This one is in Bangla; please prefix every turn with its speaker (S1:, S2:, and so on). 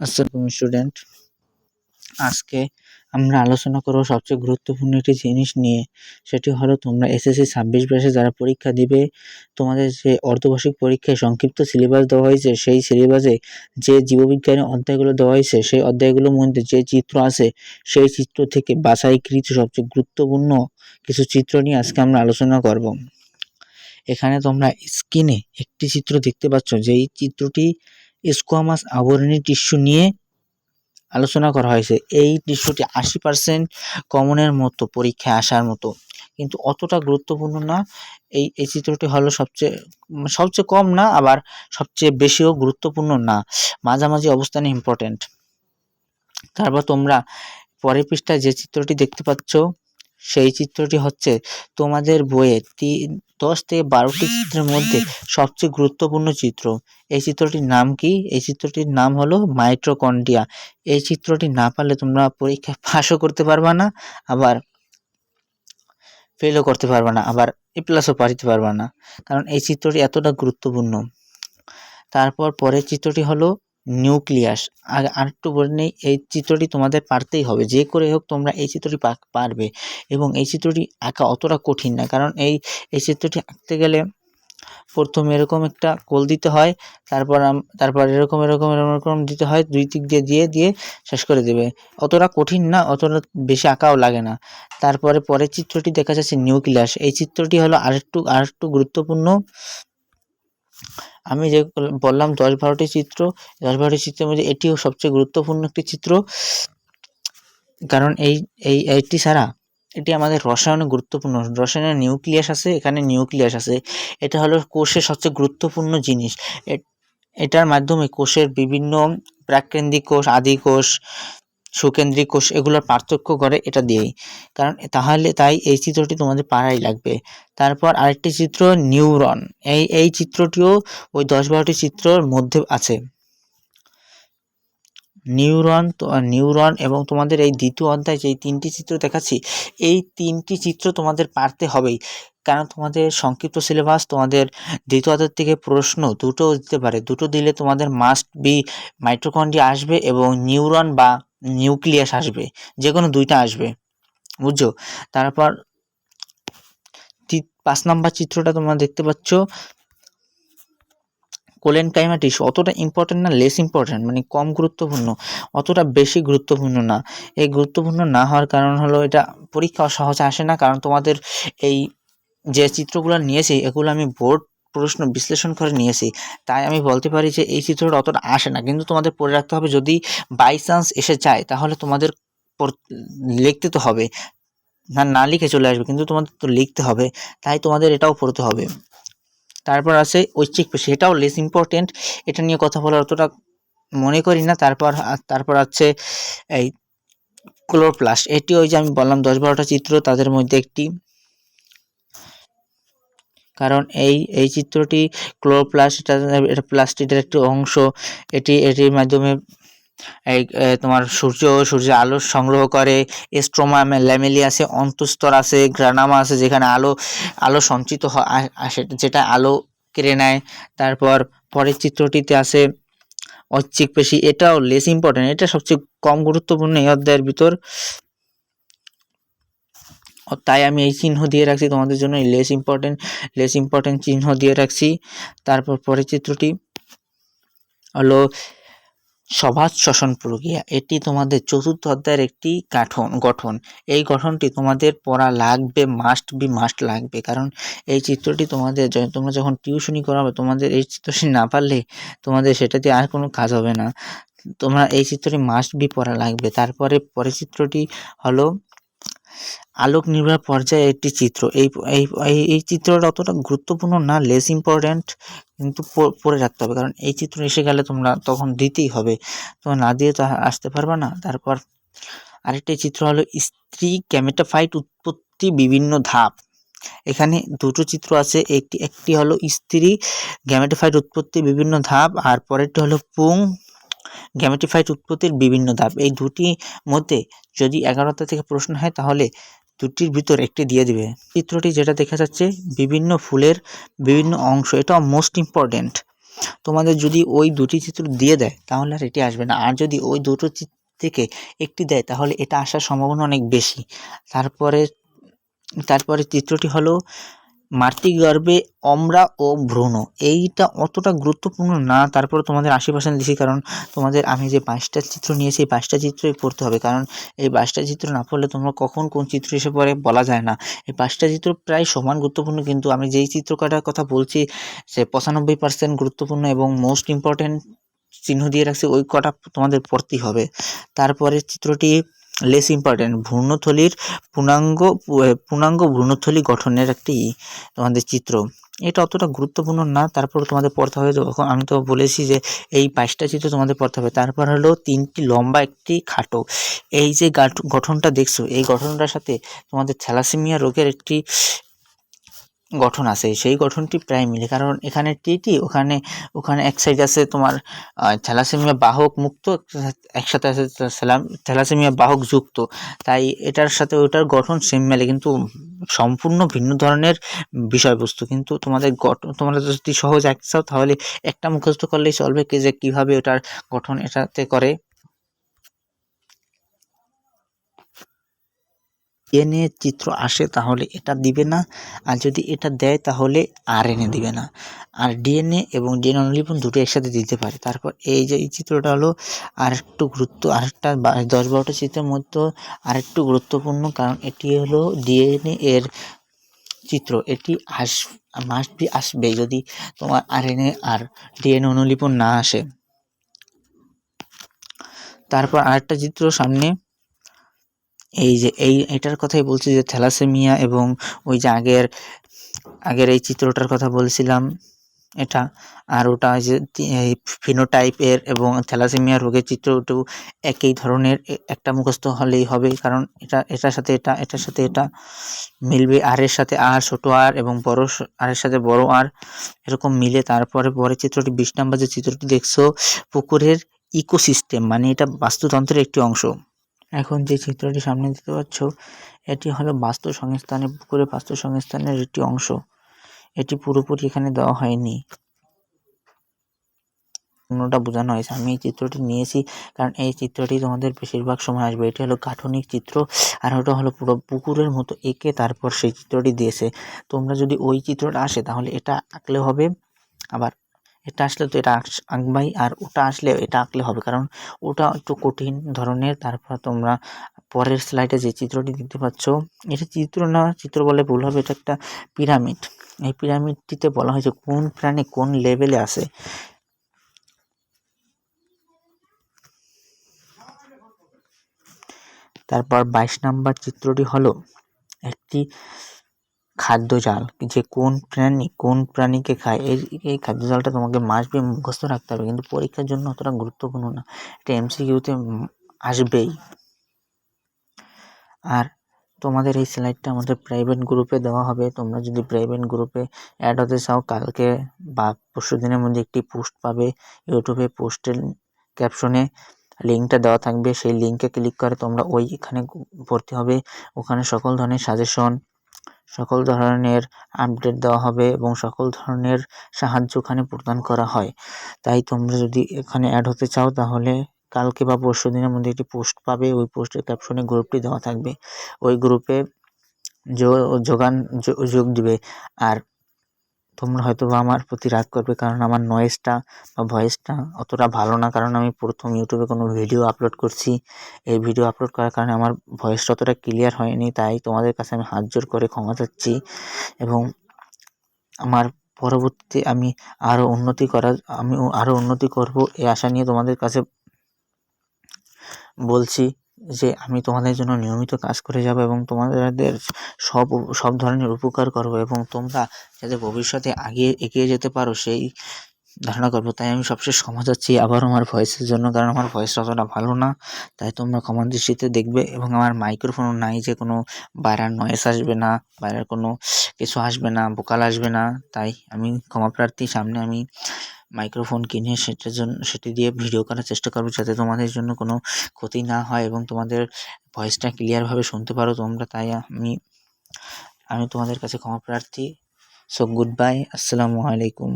S1: আসসালাম স্টুডেন্ট আজকে আমরা আলোচনা করব সবচেয়ে গুরুত্বপূর্ণ একটি জিনিস নিয়ে। সেটি হলো তোমরা এসএসসি ছাব্বিশ ব্যাচে যারা পরীক্ষা দিবে, তোমাদের যে অর্ধবার্ষিক পরীক্ষায় সংক্ষিপ্ত সিলেবাস দেওয়া হয়েছে, সেই সিলেবাসে যে জীববিজ্ঞানের অধ্যায়গুলো দেওয়া হয়েছে, সেই অধ্যায়গুলোর মধ্যে যে চিত্র আছে, সেই চিত্র থেকে বাছাইকৃত সবচেয়ে গুরুত্বপূর্ণ কিছু চিত্র নিয়ে আজকে আমরা আলোচনা করব। এখানে তোমরা স্ক্রিনে একটি চিত্র দেখতে পাচ্ছ, যেই চিত্রটি স্কোয়ামাস আবরণী টিস্যু নিয়ে আলোচনা করা হয়েছে। এই টিস্যুটি আশি পার্সেন্ট কমনের মতো পরীক্ষায় আসার মতো। কিন্তু অতটা গুরুত্বপূর্ণ না। এই এই চিত্রটি হলো সবচেয়ে সবচেয়ে কম না, আবার সবচেয়ে বেশিও গুরুত্বপূর্ণ না। মাঝামাঝি অবস্থানে ইম্পর্টেন্ট তারপর তোমরা পরের পৃষ্ঠায় যে চিত্রটি দেখতে পাচ্ছ, সেই চিত্রটি হচ্ছে তোমাদের বইয়ে তিন দশ থেকে বারোটি চিত্রের মধ্যে সবচেয়ে গুরুত্বপূর্ণ চিত্র। এই চিত্রটির নাম কি? এই চিত্রটির নাম হলো মাইট্রোকন্ডিয়া এই চিত্রটি না পারলে তোমরা পরীক্ষায় পাশও করতে পারবা না, আবার ফেলও করতে পারবা না, আবার এ প্লাসও পারিতে পারবা না। কারণ এই চিত্রটি এতটা গুরুত্বপূর্ণ। তারপর পরের চিত্রটি হলো নিউক্লিয়াস। আর আরেকটু বলে নেই, এই চিত্রটি তোমাদের পারতেই হবে। যে করে হোক তোমরা এই চিত্রটি পারবে। এবং এই চিত্রটি আঁকা অতটা কঠিন না। কারণ এই এই চিত্রটি আঁকতে গেলে প্রথমে এরকম একটা কোল দিতে হয়, তারপর তারপর এরকম এরকম এরকম দিতে হয়, দুই দিক দিয়ে দিয়ে দিয়ে শেষ করে দেবে। অতটা কঠিন না, অতটা বেশি আঁকাও লাগে না। তারপরে পরের চিত্রটি দেখা যাচ্ছে নিউক্লিয়াস। এই চিত্রটি হলো আরেকটু আরেকটু গুরুত্বপূর্ণ। আমি যে বললাম দশ বারোটি চিত্র, দশ বারোটি চিত্রের মধ্যে এটিও সবচেয়ে গুরুত্বপূর্ণ একটি চিত্র। কারণ এই এই, এইটি ছাড়া এটি আমাদের রসায়নে গুরুত্বপূর্ণ। রসায়নের নিউক্লিয়াস আছে, এখানে নিউক্লিয়াস আছে। এটা হলো কোষের সবচেয়ে গুরুত্বপূর্ণ জিনিস। এটার মাধ্যমে কোষের বিভিন্ন প্রাকেন্দ্রিক কোষ, আদি কোষ সুকেন্দ্রিক কোষ এগুলোর পার্থক্য করে এটা দিয়েই। কারণ তাহলে তাই এই চিত্রটি তোমাদের পাড়াই লাগবে। তারপর আরেকটি চিত্র, নিউরন। এই এই চিত্রটিও ওই দশ বারোটি চিত্রর মধ্যে আছে। নিউরন নিউরন এবং তোমাদের এই দ্বিতীয় অধ্যায় যে তিনটি চিত্র দেখাচ্ছি, এই তিনটি চিত্র তোমাদের পারতে হবেই। কারণ তোমাদের সংক্ষিপ্ত সিলেবাস তোমাদের দ্বিতীয় অধ্যায় থেকে প্রশ্ন দুটো দিতে পারে। দুটো দিলে তোমাদের মাস্ট বি মাইট্রোকন্ড্রিয়া আসবে এবং নিউরন বা নিউক্লিয়াস আসবে যে কোনো দুইটা আসবে, বুঝছ? তারপর পাঁচ নাম্বার চিত্রটা তোমরা দেখতে পাচ্ছ। কোলেনকাইমা অতটা ইম্পর্টেন্ট না লেস ইম্পর্টেন্ট মানে কম গুরুত্বপূর্ণ, অতটা বেশি গুরুত্বপূর্ণ না। এই গুরুত্বপূর্ণ না হওয়ার কারণ হলো এটা পরীক্ষা সহজে আসে না, কারণ তোমাদের এই যে চিত্রগুলো নিয়েছি, এগুলো আমি বোর্ড প্রশ্ন বিশ্লেষণ করে নিয়েছি। তাই আমি বলতে পারি যে এই চিত্রটা অতটা আসে না। কিন্তু তোমাদের পড়ে রাখতে হবে, যদি বাই চান্স এসে যায়, তাহলে তোমাদের লিখতে তো হবে। না না লিখে চলে আসবে, কিন্তু তোমাদের তো লিখতে হবে। তাই তোমাদের এটাও পড়তে হবে। তারপর আছে ঐচ্ছিক পেশি। এটাও লেস ইম্পর্টেন্ট এটা নিয়ে কথা বলার অতটা মনে করি না। তারপর তারপর আছে এই ক্লোরপ্লাস্ট এটি ওই যে আমি বললাম দশ বারোটা চিত্র, তাদের মধ্যে একটি কারণ এই এই চিত্রটি ক্লোরোপ্লাস্ট এটা প্লাস্টিকের একটি অংশ। এটি, এটির মাধ্যমে এই তোমার সূর্য, সূর্যের আলো সংগ্রহ করে। স্ট্রোমা ল্যামেলি আছে অন্তস্তর আছে, গ্রানামা আছে, যেখানে আলো আলো সঞ্চিত হয় যেটা আলো কেড়ে নেয়। তারপর পরের চিত্রটিতে আছে ঐচ্ছিক পেশি। এটাও লেস ইম্পর্টেন্ট এটা সবচেয়ে কম গুরুত্বপূর্ণ এই অধ্যায়ের ভিতর। তাই আমি এই চিহ্ন দিয়ে রাখছি তোমাদের জন্য লেস ইম্পর্টেন্ট লেস ইম্পর্টেন্ট চিহ্ন দিয়ে রাখছি। তারপর পরের চিত্রটি হলো সভাজ শ্বসন প্রক্রিয়া। এটি তোমাদের চতুর্থ অধ্যায়ের একটি কাঠন, গঠন। এই গঠনটি তোমাদের পড়া লাগবে মাস্ট বি মাস্ট লাগবে। কারণ এই চিত্রটি তোমাদের তোমরা যখন টিউশনি করাবে, তোমাদের এই চিত্রটি না পারলে তোমাদের সেটাতে আর কোনো কাজ হবে না। তোমরা এই চিত্রটি মাস্ট বি পড়া লাগবে। তারপরে পরের চিত্রটি হলো আলোক নির্ভর পর্যায়ে একটি চিত্র। এই এই এই চিত্রটা অতটা গুরুত্বপূর্ণ না লেস ইম্পর্ট্যান্ট কিন্তু পড়ে রাখতে হবে। কারণ এই চিত্র এসে গেলে তোমরা তখন দিতেই হবে। তোমরা না দিয়ে তো আসতে পারবে না। তারপর আরেকটি চিত্র হলো স্ত্রী ক্যামেটাফাইট উৎপত্তি বিভিন্ন ধাপ। এখানে দুটো চিত্র আছে। একটি একটি হলো স্ত্রী গ্যামেটোফাইট উৎপত্তি বিভিন্ন ধাপ। আর পরেরটি হলো পুং। গ্যামেটিফাইট উৎপত্তির বিভিন্ন ধাপ। এই দুটি মধ্যে যদি এগারোটা থেকে প্রশ্ন হয়, তাহলে দুটির ভিতর একটি দিয়ে দিবে। চিত্রটি যেটা দেখা যাচ্ছে, বিভিন্ন ফুলের বিভিন্ন অংশ এটা মোস্ট ইম্পর্টেন্ট তোমাদের যদি ওই দুটি চিত্র দিয়ে দেয়, তাহলে আর এটি আসবে না। আর যদি ওই দুটো থেকে একটি দেয়, তাহলে এটা আসার সম্ভাবনা অনেক বেশি। তারপরে তারপরে চিত্রটি হলো মাতৃগর্ভে অমরা ও ভ্রূণ। এইটা অতটা গুরুত্বপূর্ণ না তারপরে তোমাদের আশি পার্সেন্ট দিছি কারণ তোমাদের আমি যে বাইশটা চিত্র নিয়েছি এই বাইশটা চিত্রই পড়তে হবে, কারণ এই বাইশটা চিত্র না পড়লে তোমরা কখন কোন চিত্র এসে পড়ে বলা যায় না। এই পাঁচটা চিত্র প্রায় সমান গুরুত্বপূর্ণ, কিন্তু আমি যেই চিত্র কাটার কথা বলছি, সে পঁচানব্বই পার্সেন্ট গুরুত্বপূর্ণ এবং মোস্ট ইম্পর্ট্যান্ট চিহ্ন দিয়ে রাখছি, ওই কটা তোমাদের পড়তেই হবে। তারপরে চিত্রটি লেস ইম্পর্ট্যান্ট ভ্রূণথলির পূর্ণাঙ্গ পূর্ণাঙ্গ ভ্রূণথলি গঠনের একটি তোমাদের চিত্র। এটা অতটা গুরুত্বপূর্ণ না তারপর তোমাদের পড়তে হবে। যখন আমি তো বলেছি যে এই পাঁচটা চিত্র তোমাদের পড়তে হবে। তারপর হলো তিনটি লম্বা, একটি খাটো। এই যে গঠনটা দেখছ, এই গঠনটার সাথে তোমাদের থ্যালাসেমিয়া রোগের একটি গঠন আছে। সেই গঠনটি প্রায় মিলে, কারণ এখানে টিটি ওখানে ওখানে এক সাইড আছে তোমার থ্যালাসেমিয়া বাহক মুক্ত, একসাথে আছে থ্যালা- থ্যালাসেমিয়া বাহক যুক্ত। তাই এটার সাথে ওটার গঠন সেম মেলে, কিন্তু সম্পূর্ণ ভিন্ন ধরনের বিষয়বস্তু। কিন্তু তোমাদের গঠন তোমরা যদি সহজ আঁকতে চাও তাহলে একটা মুখস্থ করলেই চলবে কি যে কীভাবে ওটার গঠন এটাতে করে। এনে চিত্র আসে তাহলে এটা দিবে না। আর যদি এটা দেয় তাহলে আর এনে দিবে না। আর ডিএনএ এবং ডিএনএ অনুলিপন দুটো একসাথে দিতে পারে। তারপর এই যে এই চিত্রটা হলো আর একটু গুরুত্ব, আরেকটা দশ বারোটা চিত্রের মধ্যে আরেকটু গুরুত্বপূর্ণ, কারণ এটি হলো ডিএনএ এর চিত্র। এটি আস মাস্ট বি আসবে যদি তোমার আরএনএ আর ডিএনএ অনুলিপন না আসে। তারপর আরেকটা চিত্র সামনে। এই যে, এই, এটার কথাই বলছি যে থ্যালাসেমিয়া এবং ওই যে আগের আগের এই চিত্রটার কথা বলছিলাম, এটা আর ওটা যে ফিনোটাইপের এবং থ্যালাসেমিয়া রোগের চিত্র ওটাও একই ধরনের একটা মুখস্থ হলেই হবে কারণ এটা, এটার সাথে এটা, এটার সাথে এটা মিলবে, আর এর সাথে আর ছোট আর এবং বড় আর এর সাথে বড় আর এরকম মিলে। তারপরে পরের চিত্রটি, বিশ নাম্বার যে চিত্রটি দেখছ, পুকুরের ইকোসিস্টেম মানে এটা বাস্তুতন্ত্রের একটি অংশ। এখন যে চিত্রটি সামনে দেখতে পাচ্ছ, এটি হলো বাস্তু সংস্থানে, পুকুরে বাস্তু সংস্থানের একটি অংশ। এটি পুরোপুরি এখানে দেওয়া হয়নি। অন্যটা বোঝানো হয়েছে। আমি এই চিত্রটি নিয়েছি কারণ এই চিত্রটি তোমাদের বেশিরভাগ সময় আসবে। এটি হলো কাঠনিক চিত্র আর ওটা হলো পুরো পুকুরের মতো এঁকে তারপর সেই চিত্রটি দিয়েছে। তোমরা যদি ওই চিত্রটা আসে তাহলে এটা আঁকলে হবে। আবার এটা আসলে তো এটা আঁকবাই, আর ওটা আসলে এটা আঁকলে হবে, কারণ ওটা একটু কঠিন ধরনের। তারপর তোমরা পরের স্লাইডে যে চিত্রটি দেখতে পাচ্ছ, এটা চিত্র না, চিত্র বলে ভুল হবে, এটা একটা পিরামিড এই পিরামিডটিতে বলা হয়েছে কোন প্রাণী কোন লেভেলে আছে। তারপর বাইশ নাম্বার চিত্রটি হলো একটি খাদ্য জাল, যে কোন প্রাণী, কোন প্রাণীকে খায়, এই এই খাদ্য জালটা তোমাকে মাস্ট বি মুখস্থ রাখতে হবে, কিন্তু পরীক্ষার জন্য অতটা গুরুত্বপূর্ণ না। এটা এমসিকিউতে আসবেই। আর তোমাদের এই স্লাইডটা আমাদের প্রাইভেট গ্রুপে দেওয়া হবে, তোমরা যদি প্রাইভেট গ্রুপে অ্যাড হতে চাও, কালকে বা পরশু দিনের মধ্যে একটি পোস্ট পাবে ইউটিউবে পোস্টের ক্যাপশনে লিঙ্কটা দেওয়া থাকবে, সেই লিঙ্কে ক্লিক করে তোমরা ওইখানে ভর্তি হবে। ওখানে সকল ধরনের সাজেশন সকল ধরনের আপডেট দেওয়া হবে এবং সকল ধরনের সাহায্য ওখানে প্রদান করা হয়। তাই তোমরা যদি এখানে অ্যাড হতে চাও, তাহলে কালকে বা পরশু দিনের মধ্যে একটি পোস্ট পাবে। ওই পোস্টের ক্যাপশনে গ্রুপটি দেওয়া থাকবে। ওই গ্রুপে যোগান, যোগ দিবে। আর তোমরা হয়তো বা আমার প্রতি রাগ করবে কারণ আমার নয়েজটা বা ভয়েসটা অতটা ভালো না। কারণ আমি প্রথম ইউটিউবে কোনো ভিডিও আপলোড করছি। এই ভিডিও আপলোড করার কারণে আমার ভয়েসটা অতটা ক্লিয়ার হয়নি। তাই তোমাদের কাছে আমি হাত জোর করে ক্ষমা চাচ্ছি এবং আমার পরবর্তীতে আমি আরও উন্নতি করার আমি আরও উন্নতি করব এই আশা নিয়ে তোমাদের কাছে বলছি। যে আমি তোমাদের জন্য নিয়মিত কাজ করে যাব এবং তোমাদের সব সব ধরনের উপকার করব এবং তোমরা যাতে ভবিষ্যতে আগিয়ে, এগিয়ে যেতে পারো সেই ধারণা করব। তাই আমি সবশেষ ক্ষমা চাচ্ছি আবারও আমার ভয়েসের জন্য, কারণ আমার ভয়েস অতটা ভালো না। তাই তোমরা ক্ষমা দৃষ্টিতে দেখবে এবং আমার মাইক্রোফোনও নাই যে কোনো বাইরের নয়েস আসবে না, বাইরের কোনো কিছু আসবে না বোকাল আসবে না। তাই আমি ক্ষমা প্রার্থী, সামনে আমি মাইক্রোফোন কিনে সেটার জন্য, সেটি দিয়ে ভিডিও করার চেষ্টা করব যাতে তোমাদের জন্য কোনো ক্ষতি না হয় এবং তোমাদের ভয়েসটা ক্লিয়ারভাবে শুনতে পারো তোমরা। তাই আমি আমি তোমাদের কাছে ক্ষমা প্রার্থী। সো গুড বাই আসসালামু আলাইকুম।